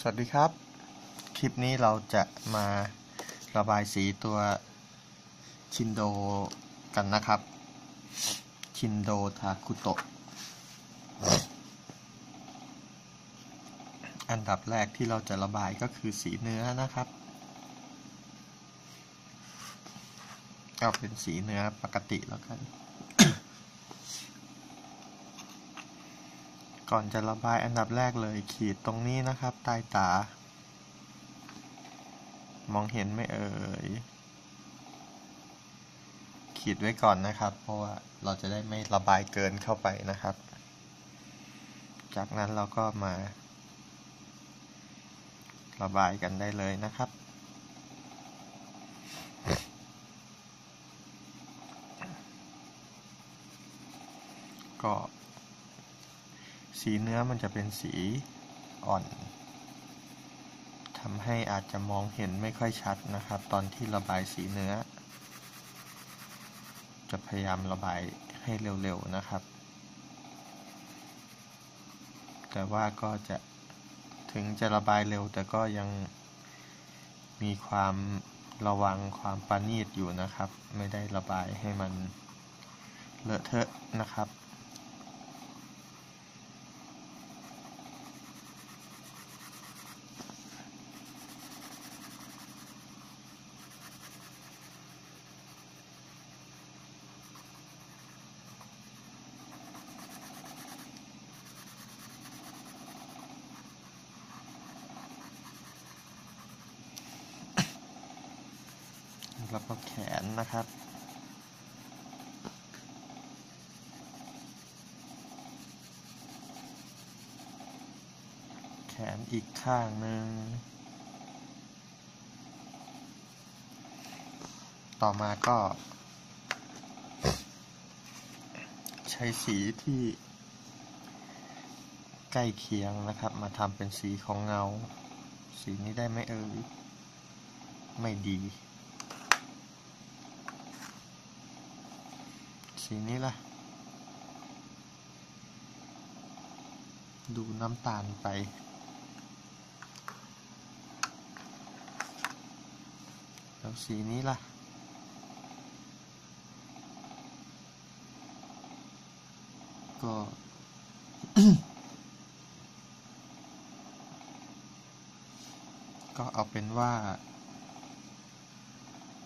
สวัสดีครับ คลิปนี้เราจะมาระบายสีตัวชินโดกันนะครับ ชินโดทาคุโตะ อันดับแรกที่เราจะระบายก็คือสีเนื้อนะครับ เอาเป็นสีเนื้อปกติแล้วกัน ก่อนจะระบายอันดับแรกเลยขีดตรงนี้นะครับ ใต้ตา มองเห็นไม่เอ่ย ขีดไว้ก่อนนะครับ เพราะว่าเราจะได้ไม่ระบายเกินเข้าไปนะครับ จากนั้นเราก็มา ระบายกันได้เลยนะครับก็ สีเนื้อมันจะเป็นสีอ่อนทำให้อาจจะมองเห็นไม่ค่อยชัดนะครับ ตอนที่ระบายสีเนื้อ จะพยายามระบายให้เร็วๆนะครับ แต่ว่าก็จะถึงจะระบายเร็ว แต่ก็ยังมีความระวังความปานีตอยู่นะครับ ไม่ได้ระบายให้มันเลอะเทอะนะครับ แล้วก็แข นะครับ แขนอีกข้างหนึ่ง ต่อมาก็ ใช้สีที่ใกล้เคียงนะครับ มาทำเป็นสีของเงา สีนี้ได้ไหมเอ่ยไม่ดี สีนี้ล่ะ ดูน้ำตาลไป แล้วสีนี้ล่ะ ก็ก็เอาเป็นว่า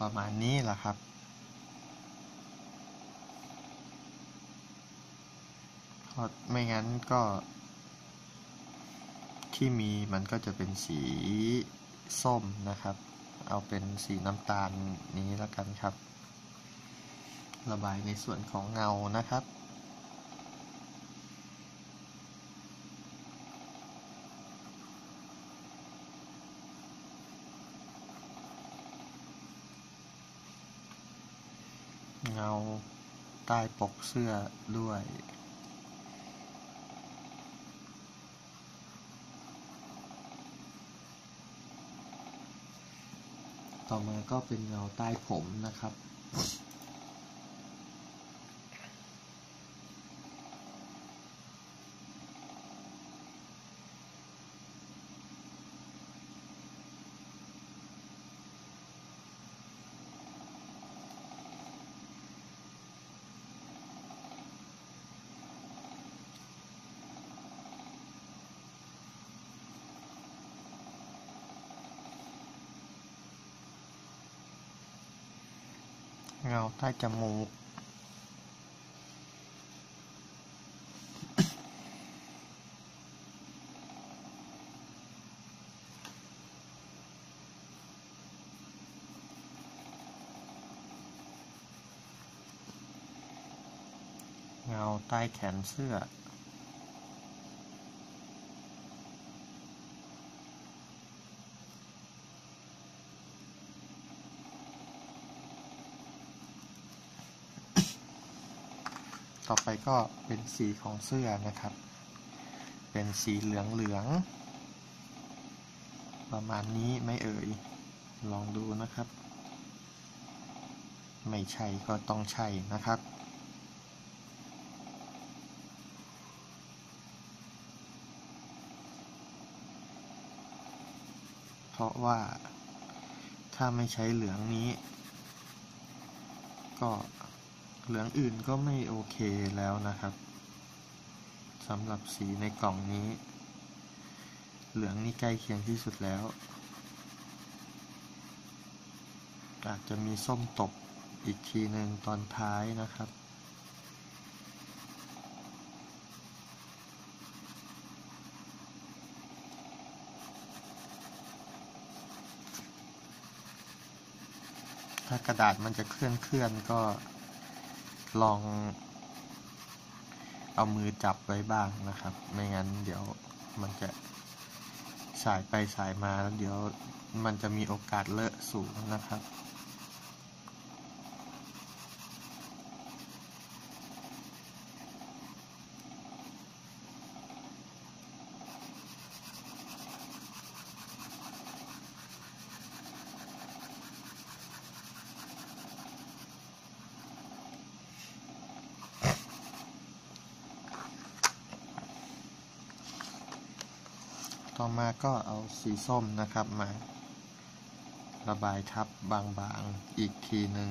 ประมาณนี้แหละครับ เพ ราะไม่งั้นก็ที่มีมันก็จะเป็นสีส้มนะครับ เอาเป็นสีน้ำตาลนี้แล้วกันครับ ระบายในส่วนของเงานะครับ เงาใต้ปกเสื้อด้วย ต่อมาก็เป็นเงาใต้ผมนะครับ ใต้จมูก เงาใต้แขนเสื้อ ต่อไปก็เป็นสีของเสื้อนะครับ เป็นสีเหลืองเหลือง ประมาณนี้ไม่เอ่ย ลองดูนะครับ ไม่ใช่ก็ต้องใช่นะครับเพราะว่าถ้าไม่ใช้เหลืองนี้ ก็ เหลืองอื่นก็ไม่โอเคแล้วนะครับสำหรับสีในกล่องนี้ เหลืองนี่ใกล้เคียงที่สุดแล้ว อาจจะมีส้มตบอีกทีหนึ่งตอนท้ายนะครับถ้ากระดาษมันจะเคลื่อนเคลื่อนก็ ลอง เอามือจับไว้บ้างนะครับ ไม่งั้นเดี๋ยวมันจะสายไปสายมาแล้วเดี๋ยวมันจะมีโอกาสเลอะสูงนะครับ ต่อมาก็เอาสีส้มนะครับมา ระบายทับบางๆอีกทีหนึ่ง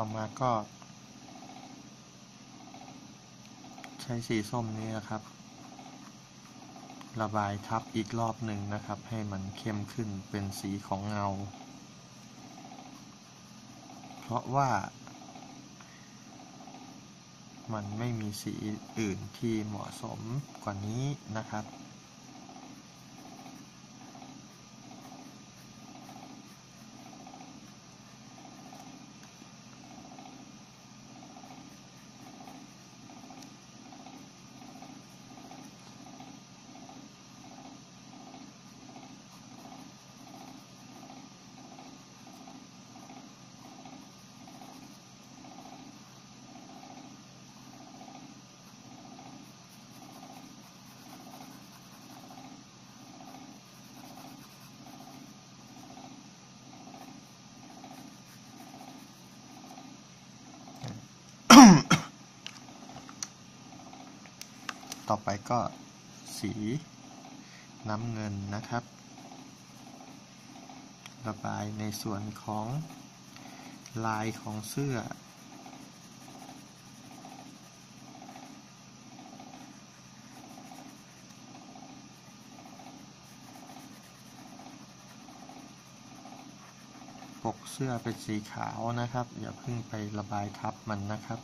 ต่อมาก็ ใช้สีส้มนี้นะครับ ระบายทับอีกรอบหนึ่งนะครับ ให้มันเข้มขึ้นเป็นสีของเงา เพราะว่ามันไม่มีสีอื่นที่เหมาะสมกว่านี้นะครับ ต่อไปก็สีน้ำเงินนะครับ ระบายในส่วนของลายของเสื้อ ปกเสื้อเป็นสีขาวนะครับ อย่าเพิ่งไประบายทับมันนะครับ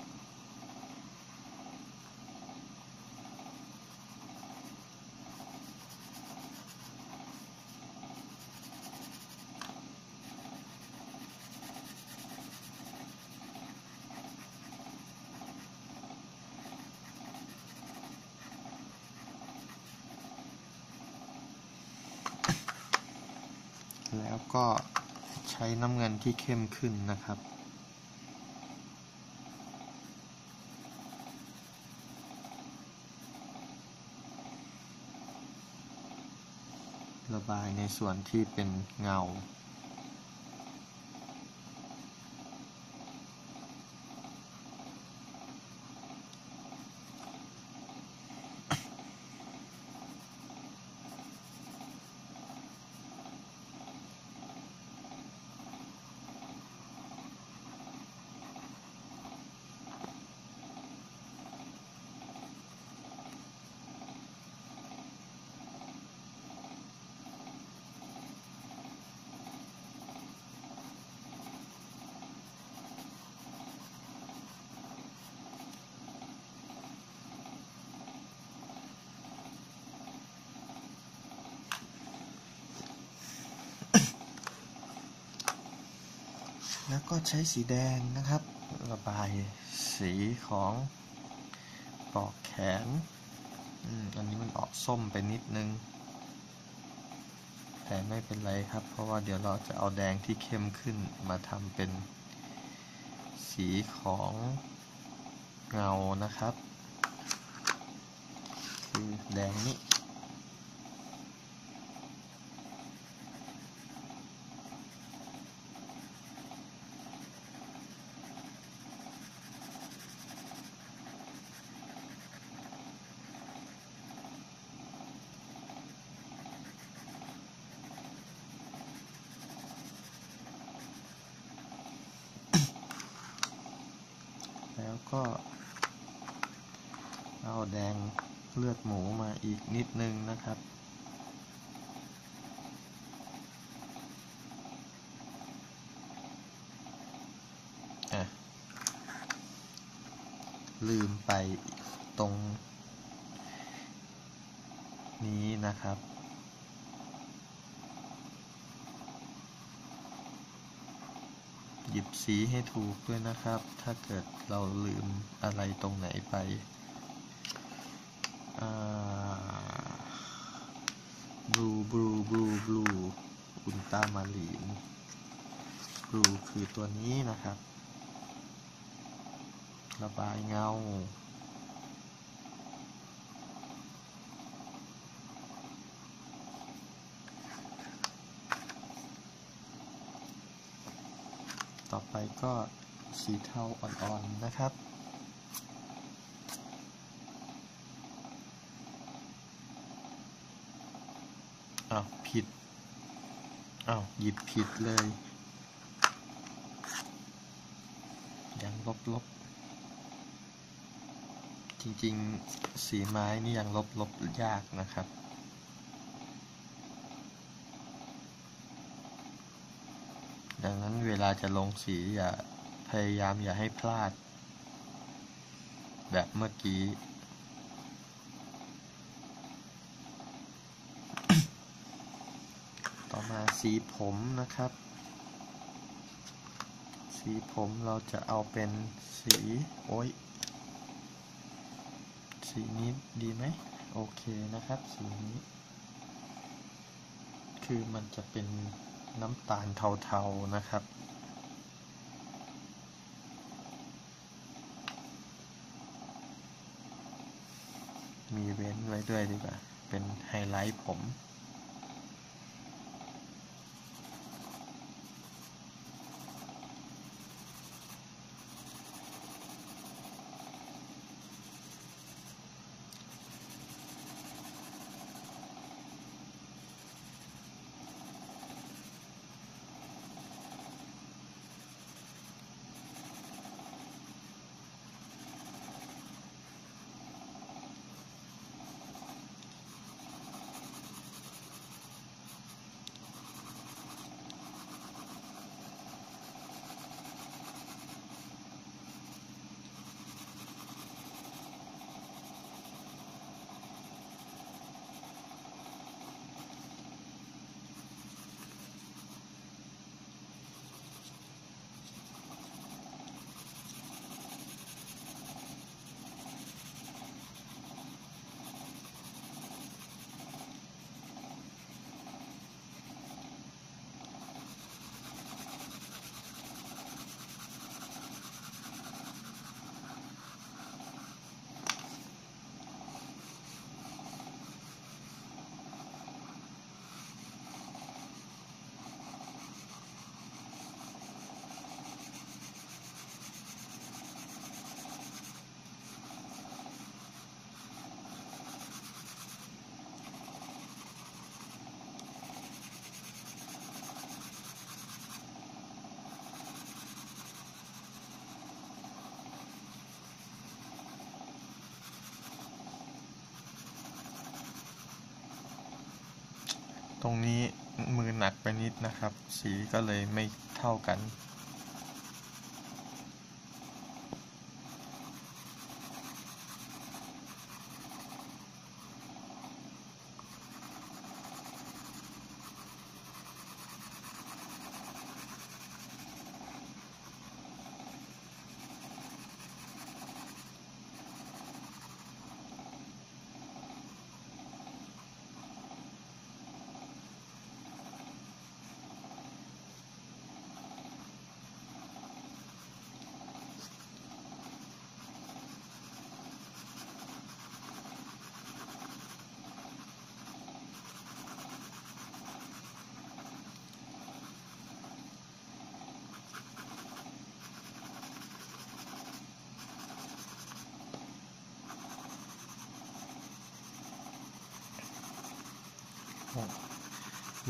แล้วก็ใช้น้ำเงินที่เข้มขึ้นนะครับ ระบายในส่วนที่เป็นเงา แล้วก็ใช้สีแดงนะครับ ระบายสีของปอกแขนอืมอันนี้มันออกส้มไปนิดนึง แต่ไม่เป็นไรครับ เพราะว่าเดี๋ยวเราจะเอาแดงที่เข้มขึ้นมาทำเป็นสีของเงานะครับ คือแดงนี้ แล้วก็ เอาแดงเลือดหมูมาอีกนิดนึงนะครับ ลืมไปตรงนี้นะครับ หยิบ สีให้ถูกด้วยนะครับ ถ้าเกิดเราลืมอะไรตรงไหนไปบลูบลูบลูบลูอุลตรามารีนบลูคือตัวนี้นะครับ ระบายเงา ต่อไป ก็สีเทาอ่อนๆนะครับ อ้าวผิด อ้าวหยิบผิดเลย ยังลบลบจริงๆ สีไม้นี่ยังลบลบยากนะครับ ดังนั้นเวลาจะลงสีอย่าพยายามอย่าให้พลาด แบบเมื่อกี้ต่อมาสีผมนะครับ สีผมเราจะเอาเป็นสีโอ้ยสีนี้ดีไหมโอเคนะครับ สีนี้ คือมันจะเป็น น้ำตาลเทาๆนะครับ มีเว้นไว้ด้วยดีกว่า เป็นไฮไลท์ผม รงนี้มือหนักไปนิดนะครับ สีก็เลยไม่เท่ากัน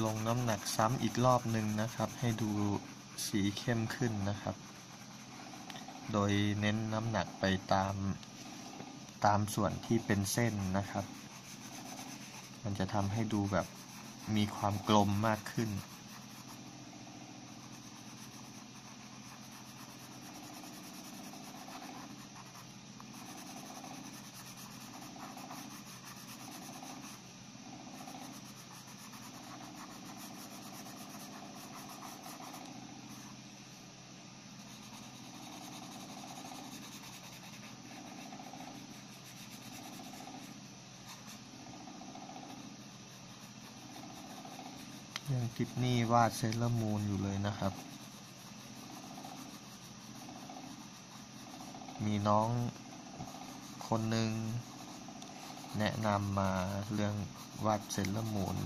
ลงน้ำหนักซ้ำอีกรอบหนึ่งนะครับ ให้ดูสีเข้มขึ้นนะครับ โดยเน้นน้ำหนักไปตามตามส่วนที่เป็นเส้นนะครับ มันจะทำให้ดูแบบมีความกลมมากขึ้น ยังติดหนี้วาดเซเลอร์มูนอยู่เลยนะครับ มีน้องคนหนึ่งแนะนำมาเรื่องวาดเซเลอร์มูน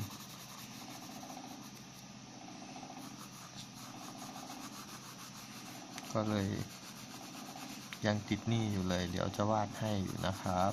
ก็เลยยังติดหนี้อยู่เลย เดี๋ยวจะวาดให้อยู่นะครับ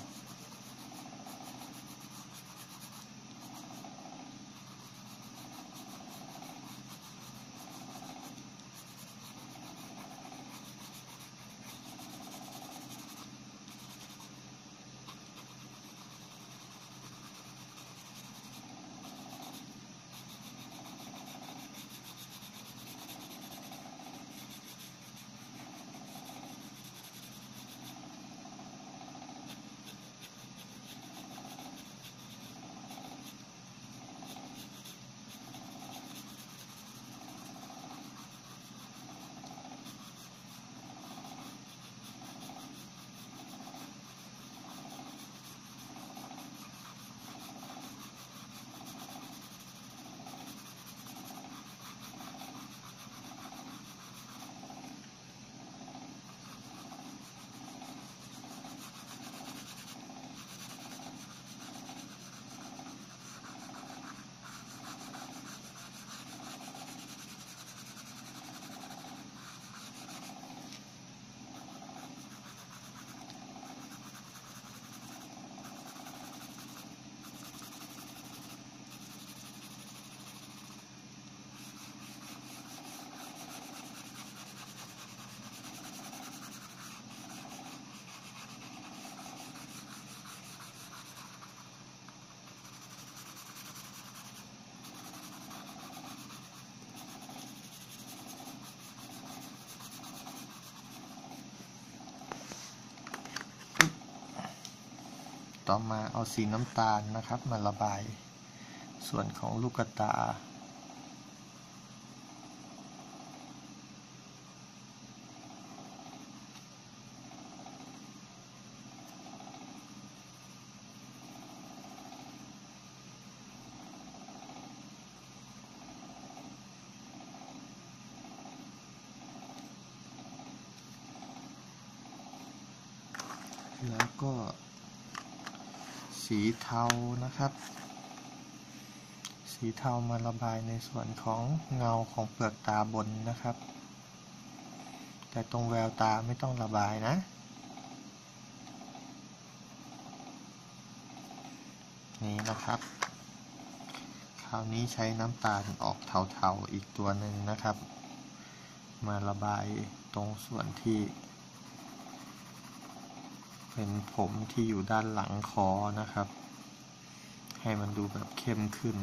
ต่อมาเอาสีน้ำตาลนะครับ มาระบาย ส่วนของลูกตา แล้วก็ สีเทานะครับ สีเทามาระบายในส่วนของเงาของเปลือกตาบนนะครับ แต่ตรงแววตาไม่ต้องระบายนะ นี่นะครับ คราวนี้ใช้น้ำตาลออกเทาๆอีกตัวหนึ่งนะครับ มาระบายตรงส่วนที่ เป็นผมที่อยู่ด้านหลังคอนะครับ ให้มันดูแบบเข้มขึ้น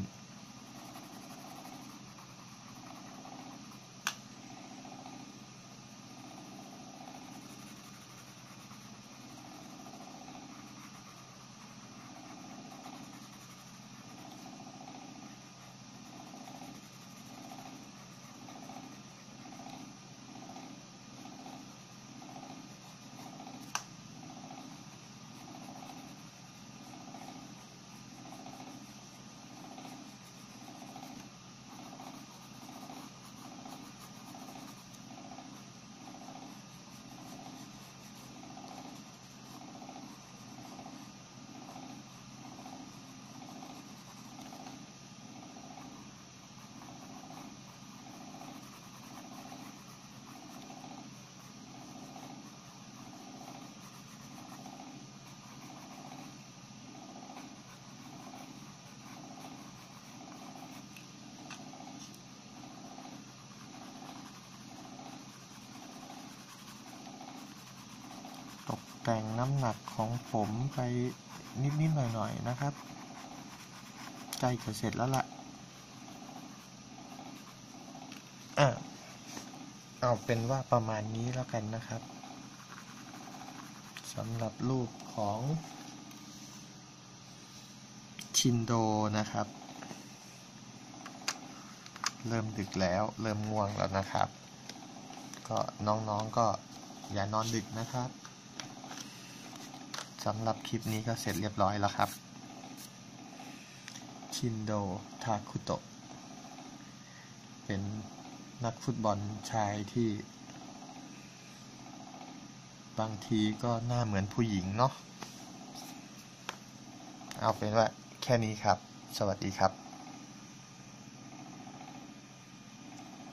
ค แต่งน้ำหนักของผมไปนิดๆหน่อยๆนนะครับ ใกล้จะเสร็จแล้วล่ะอะเอาเป็นว่าประมาณนี้แล้วกันนะครับสำหรับรูปของชินโดนะครับ เริ่มดึกแล้วเริ่มง่วงแล้วนะครับ ก็น้องๆก็อย่านอนดึกนะครับ สำหรับคลิปนี้ก็เสร็จเรียบร้อยแล้วครับ ชินโด ทาคุโตะ เป็นนักฟุตบอลชายที่ บางทีก็หน้าเหมือนผู้หญิงเนาะ เอาเป็นว่าแค่นี้ครับ สวัสดีครับ